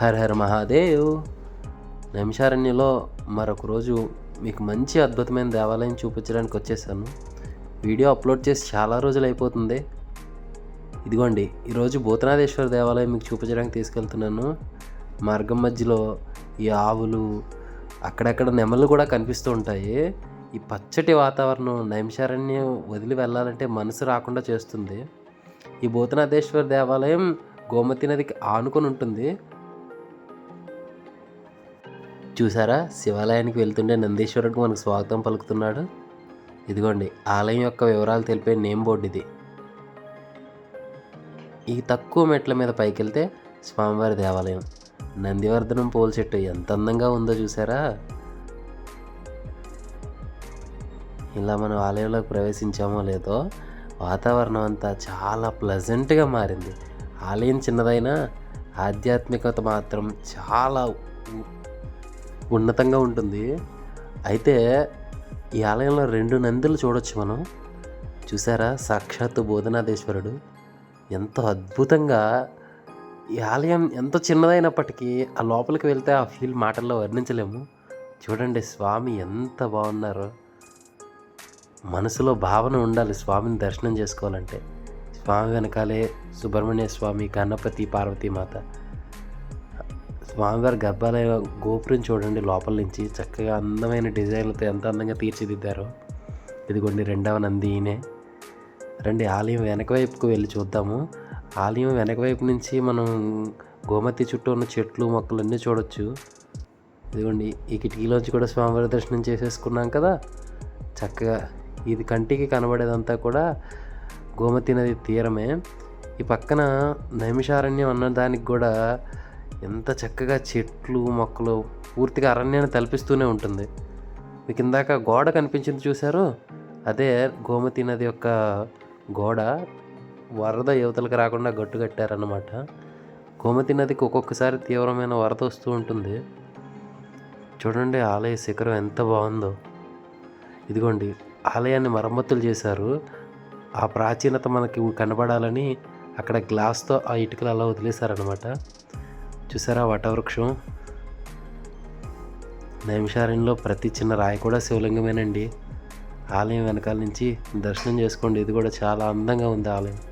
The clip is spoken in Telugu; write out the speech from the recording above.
హర హర మహాదేవ్. నిమిషారణ్యలో మరొక రోజు మీకు మంచి అద్భుతమైన దేవాలయం చూపించడానికి వచ్చేసాను. వీడియో అప్లోడ్ చేసి చాలా రోజులు అయిపోతుంది. ఇదిగోండి ఈరోజు భూతనాథేశ్వర దేవాలయం మీకు చూపించడానికి తీసుకెళ్తున్నాను. మార్గం మధ్యలో ఈ ఆవులు అక్కడక్కడ నెమళ్ళు కూడా కనిపిస్తూ ఉంటాయి. ఈ పచ్చటి వాతావరణం నైమిషారణ్యం వదిలి వెళ్ళాలంటే మనసు రాకుండా చేస్తుంది. ఈ భూతనాథేశ్వర దేవాలయం గోమతి నదికి ఆనుకొని ఉంటుంది. చూసారా? శివాలయానికి వెళ్తుంటే నందీశ్వరుడికి మనకు స్వాగతం పలుకుతున్నాడు. ఇదిగోండి ఆలయం యొక్క వివరాలు తెలిపే నేమ్ బోర్డు ఇది. ఈ తక్కువ మెట్ల మీద పైకి వెళ్తే స్వామివారి దేవాలయం. నందివర్ధనం పూల చెట్టు ఎంత అందంగా ఉందో చూసారా? ఇలా మనం ఆలయంలోకి ప్రవేశించామో లేదో వాతావరణం అంతా చాలా ప్లజెంట్గా మారింది. ఆలయం చిన్నదైనా ఆధ్యాత్మికత మాత్రం చాలా ఉన్నతంగా ఉంటుంది. అయితే ఈ ఆలయంలో రెండు నందులు చూడొచ్చు మనం. చూసారా? సాక్షాత్తు బోధనాథేశ్వరుడు ఎంతో అద్భుతంగా ఈ ఆలయం ఎంతో చిన్నదైనప్పటికీ ఆ లోపలికి వెళ్తే ఆ ఫీల్ మాటల్లో వర్ణించలేము. చూడండి స్వామి ఎంత బాగున్నారో. మనసులో భావన ఉండాలి స్వామిని దర్శనం చేసుకోవాలంటే. స్వామి వెనకాలే సుబ్రహ్మణ్య స్వామి గణపతి పార్వతీమాత. స్వామివారి గర్భాలయ గోపురం చూడండి లోపల నుంచి చక్కగా అందమైన డిజైన్లతో ఎంత అందంగా తీర్చిదిద్దారో. ఇదిగోండి రెండవ నంది ఈయనే రండి ఆలయం వెనక వైపుకు వెళ్ళి చూద్దాము. ఆలయం వెనక వైపు నుంచి మనం గోమతి చుట్టూ ఉన్న చెట్లు మొక్కలు అన్నీ చూడొచ్చు. ఇదిగోండి ఈ కిటికీలోంచి కూడా స్వామివారి దర్శనం చేసేసుకున్నాం కదా. చక్కగా ఇది కంటికి కనబడేదంతా కూడా గోమతి నది తీరమే. ఈ పక్కన నైమిషారణ్యం అన్న దానికి కూడా ఎంత చక్కగా చెట్లు మొక్కలు పూర్తిగా అరణ్యాన్ని తలపిస్తూనే ఉంటుంది. మీకు ఇందాక గోడ కనిపించింది చూసారు అదే గోమతి నది యొక్క గోడ వరద యువతలకు రాకుండా గట్టు కట్టారన్నమాట. గోమతి నదికి ఒక్కొక్కసారి తీవ్రమైన వరద వస్తూ ఉంటుంది. చూడండి ఆలయ శిఖరం ఎంత బాగుందో. ఇదిగోండి ఆలయాన్ని మరమ్మతులు చేశారు. ఆ ప్రాచీనత మనకి కనబడాలని అక్కడ గ్లాస్తో ఆ ఇటుకలు అలా వదిలేశారనమాట చూసారా? వటవృక్షం. నైమిషారణ్యంలో ప్రతి చిన్న రాయి కూడా శివలింగమేనండి. ఆలయం వెనకాల నుంచి దర్శనం చేసుకోండి. ఇది కూడా చాలా అందంగా ఉంది ఆలయం.